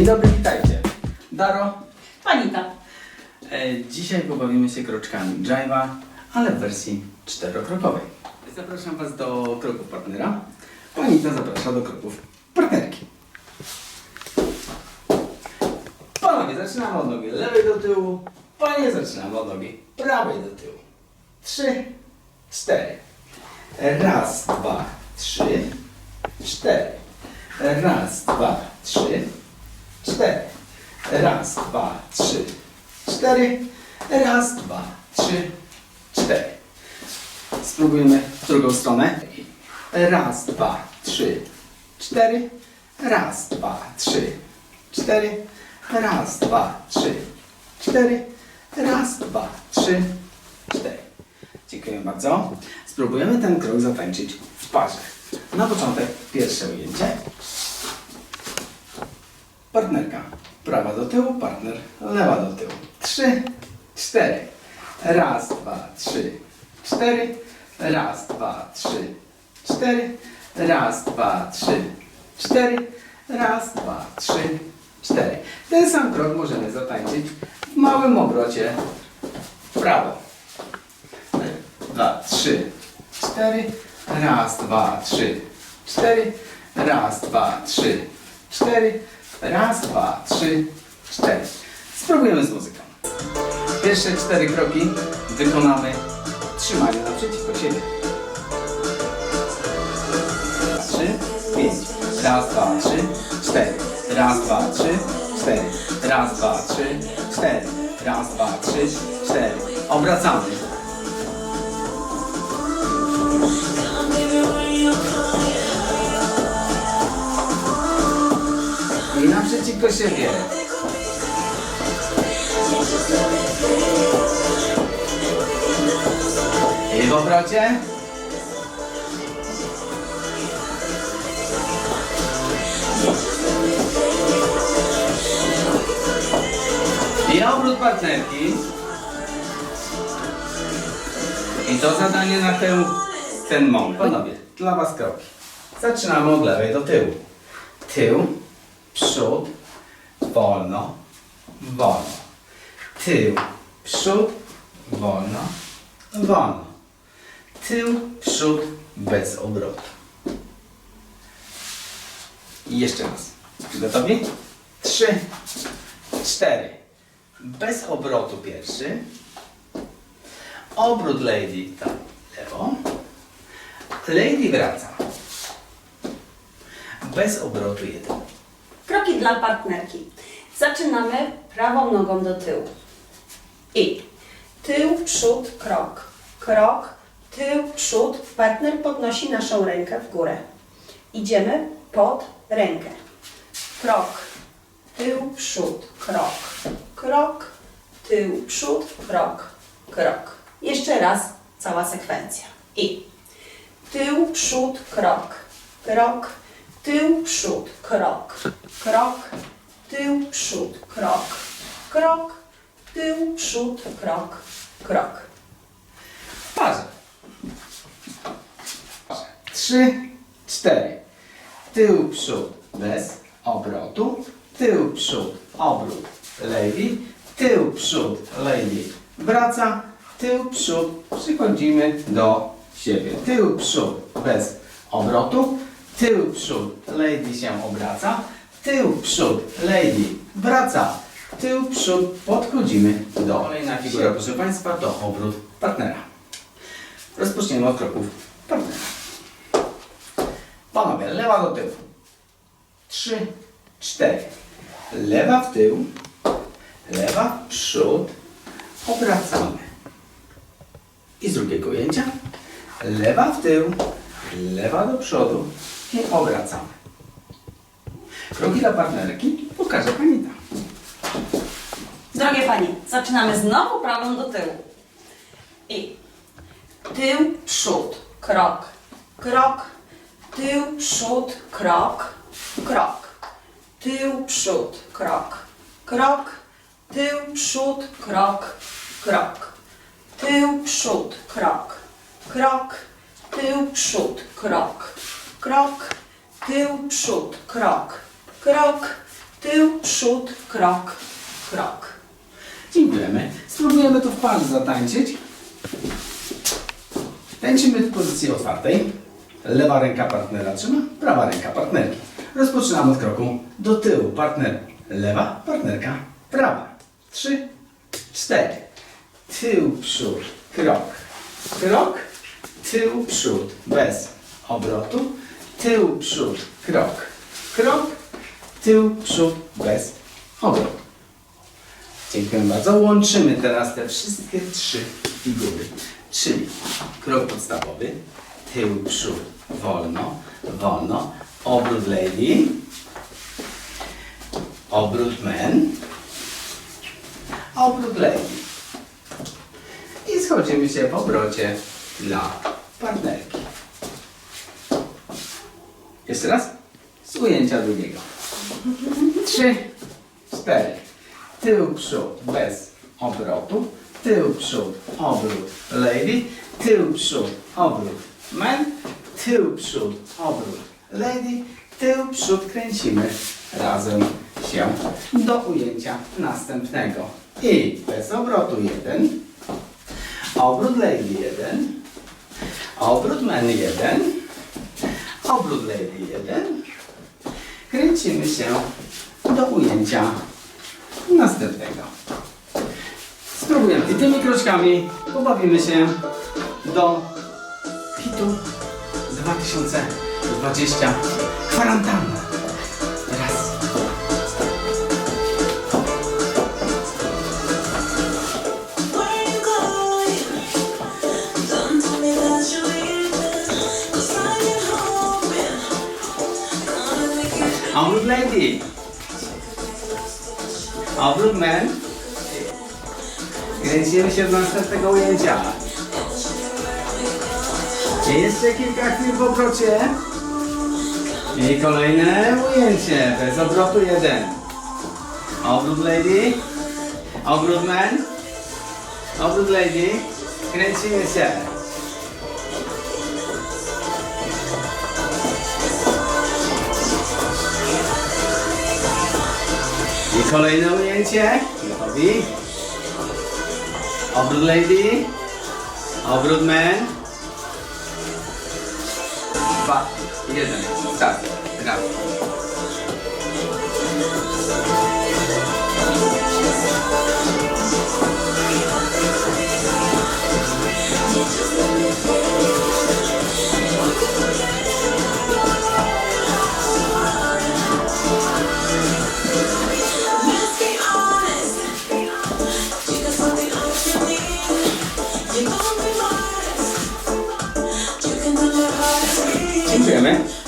Dzień dobry, witajcie. Daro, Panita. e, dzisiaj pobawimy się kroczkami Jive'a, ale w wersji czterokrokowej. Zapraszam Was do kroków partnera. Anita zaprasza do kroków partnerki. Panowie, zaczynamy od nogi lewej do tyłu. Panie, zaczynamy od nogi prawej do tyłu. Trzy, cztery. Raz, dwa, trzy, cztery. Raz, dwa, trzy, cztery. Raz, dwa, trzy, cztery. Raz, dwa, trzy, cztery. Spróbujemy w drugą stronę. Raz, dwa, trzy, cztery. Raz, dwa, trzy, cztery. Raz, dwa, trzy, cztery. Raz, dwa, trzy, cztery. Dziękuję bardzo. Spróbujemy ten krok zatańczyć w parze. Na początek pierwsze ujęcie. Partnerka. Prawa do tyłu, partner lewa do tyłu. Trzy, cztery. Raz, dwa, trzy, cztery. Raz, dwa, trzy, cztery. Raz, dwa, trzy, cztery. Raz, dwa, trzy, cztery. Ten sam krok możemy zatańczyć w małym obrocie w prawo. Dwa, trzy, cztery. Raz, dwa, trzy, cztery. Raz, dwa, trzy, cztery. Raz, dwa, trzy, cztery. Spróbujemy z muzyką. Pierwsze cztery kroki wykonamy trzymanie naprzeciwko siebie. Trzy, pięć. Raz, dwa, trzy, cztery. Raz, dwa, trzy, cztery. Raz, dwa, trzy, cztery. Raz, dwa, trzy, cztery. Obracamy. Naprzeciwko siebie. I w obrocie. I obrót partnerki. I to zadanie na ten, ten moment. Panowie, dla Was kroki. Zaczynamy od lewej do tyłu. Tył, przód, wolno, wolno. Tył, przód, wolno, wolno. Tył, przód, bez obrotu. I jeszcze raz. Gotowi? Trzy, cztery. Bez obrotu pierwszy. Obrót lady tak, lewo. Lady wraca. Bez obrotu jeden. Kroki dla partnerki. Zaczynamy prawą nogą do tyłu. I tył, przód, krok. Krok, tył, przód. Partner podnosi naszą rękę w górę. Idziemy pod rękę. Krok, tył, przód, krok. Krok, tył, przód, krok, krok. Jeszcze raz cała sekwencja. I tył, przód, krok, krok, tył, przód, krok, krok, tył, przód, krok, krok, tył, przód, krok, krok. W parze. Trzy, cztery. Tył, przód, bez obrotu. Tył, przód, obrót, lady. Tył, przód, lady. Wraca. Tył, przód. Przychodzimy do siebie. Tył, przód, bez obrotu. Tył, przód, lady się obraca. Tył, przód, lady wraca. Tył, przód, podchodzimy do kolejna figura, proszę Państwa, to obrót partnera. Rozpoczniemy od kroków partnera. Panowie, lewa do tyłu. Trzy, cztery. Lewa w tył, lewa w przód, obracamy. I z drugiego ujęcia. Lewa w tył, lewa do przodu i obracamy. Kroki dla partnerki pokaże Pani tam. Drogie Panie, zaczynamy znowu prawą do tyłu. I tył, przód, krok, krok, tył, przód, krok, krok, tył, przód, krok, krok, tył, przód, krok, krok, tył, przód, krok, krok, tył, przód, krok, krok, tył, przód, krok, krok, tył, przód, krok, krok. Dziękujemy. Spróbujemy to w parze zatańczyć. Tańczymy w pozycji otwartej. Lewa ręka partnera trzyma, prawa ręka partnerki. Rozpoczynamy od kroku do tyłu. Partner lewa, partnerka prawa. Trzy, cztery. Tył, przód, krok. Krok, tył, przód, bez obrotu. Tył, przód, krok. Krok, tył, przód, bez obrotu. Dziękuję bardzo. Łączymy teraz te wszystkie trzy figury. Czyli krok podstawowy, tył, przód, wolno, wolno, obrót lady, obrót men, obrót lady. I schodzimy się w obrocie dla partnerki. Jeszcze raz. Z ujęcia drugiego. Trzy, cztery. Tył, przód bez obrotu. Tył, przód, obrót lady. Tył, przód, obrót man. Tył, przód, obrót lady. Tył, przód kręcimy razem się do ujęcia następnego. I bez obrotu jeden. Obrót lady jeden. Obrót man jeden. Obrót lady jeden. Kręcimy się do ujęcia następnego. Spróbujemy i tymi kroczkami pobawimy się do hitu 2020 kwarantanna. Obrót man. Kręcimy się do następnego ujęcia. Jeszcze kilka chwil w obrocie. I kolejne ujęcie. Bez obrotu jeden. Obrót lady. Obrót man. Obrót lady. Kręcimy się. Kolejne ujęcie. Gotowi. Obrót lady. Obrót man. Dwa, jeden, czas, raz. ¿eh?